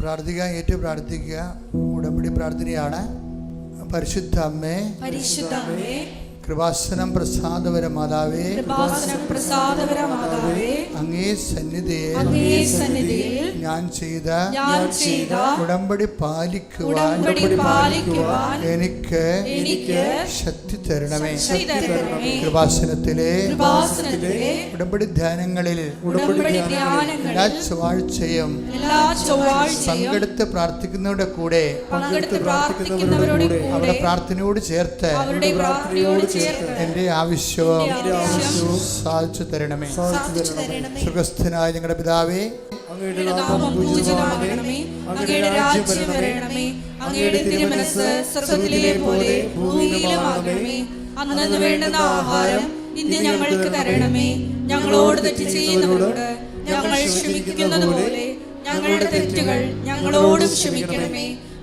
പ്രാർത്ഥിക്കുക ഏറ്റു പ്രാർത്ഥിക്കുക. ഉടമ്പടി പ്രാർത്ഥനയാണ്. പരിശുദ്ധ അമ്മേ. പരിശുദ്ധ മാതാവേ കൃപാസനം പ്രസാദപര മാതാവേ. അങ്ങേ സന്നിധിയെ ഞാൻ ചെയ്ത ഉടമ്പടി പാലിക്കുവാൻ എനിക്ക് ശക്തി തരണമേ. കൃപാസനത്തിലെ ഉടമ്പടി ധ്യാനങ്ങളിൽ ഉടമ്പടി എല്ലാ ചൊവ്വാഴ്ചയും പങ്കെടുത്ത് പ്രാർത്ഥിക്കുന്നവരുടെ കൂടെ അവരുടെ പ്രാർത്ഥനയോട് ചേർത്ത് എന്റെ ആവശ്യവും സാധിച്ചു തരണമേ. സാധിച്ചു തരണമേ. സുഖസ്ഥനായ ഞങ്ങളുടെ പിതാവേ അങ്ങയുടെ നാമം പൂജിതമാകണമേ. അങ്ങയുടെ രാജ്യം വരണമേ. അങ്ങയുടെ തിരുമനസ് സ്വർഗത്തിലെ പോലെ ഭൂമിയിലുമാകണമേ. അന്നു വേണ്ടുന്ന ആഹാരം ഇന്ന് ഞങ്ങൾക്ക് തരണമേ. ഞങ്ങളോട് തെറ്റ് ചെയ്യുന്നവരോട് ഞങ്ങൾ ക്ഷമിക്കുന്നത് പോലെ ഞങ്ങളുടെ തെറ്റുകൾ ഞങ്ങളോടും ക്ഷമിക്കണമേ.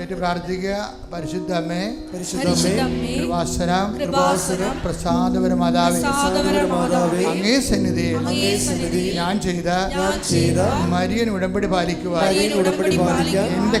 ഏറ്റു പ്രാർത്ഥിക്കുക. പരിശുദ്ധ അമ്മേ കൃപാസനം കൃപാസനം പ്രസാദപര മാതാവേ അങ്ങേ സന്നിധിയിൽ ഞാൻ ചെയ്ത ഞാൻ ചെയ്ത മരിയൻ ഉടമ്പടി പാലിക്കുവാൻ എന്റെ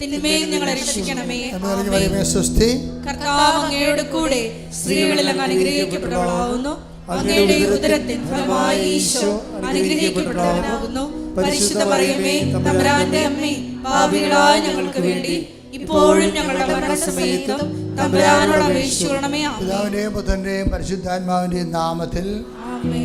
തിന്മയിൽ ഞങ്ങളെ രക്ഷിക്കണമേ. സ്വസ്തി കർത്താവ് അങ്ങയുടെ കൂടെ സ്ത്രീകളിൽ അങ്ങ് അനുഗ്രഹിക്കപ്പെട്ടവളാവുന്നു. അങ്ങയുടെ ഉദരത്തിൻ ഫലമായി ഈശോ അനുഗ്രഹിക്കപ്പെട്ടവനാകുന്നു. പരിശുദ്ധ മറിയമേ തമ്പുരാന്റെ അമ്മേ പാപികളായ ഞങ്ങൾക്ക് വേണ്ടി ഇപ്പോഴും ഞങ്ങളുടെ മരണസമയത്തും തമ്പുരാനോട് അപേക്ഷിക്കണമേ പിതാവിന്റെയും പുത്രന്റെയും പരിശുദ്ധാത്മാവിന്റെയും നാമത്തിൽ ആമേ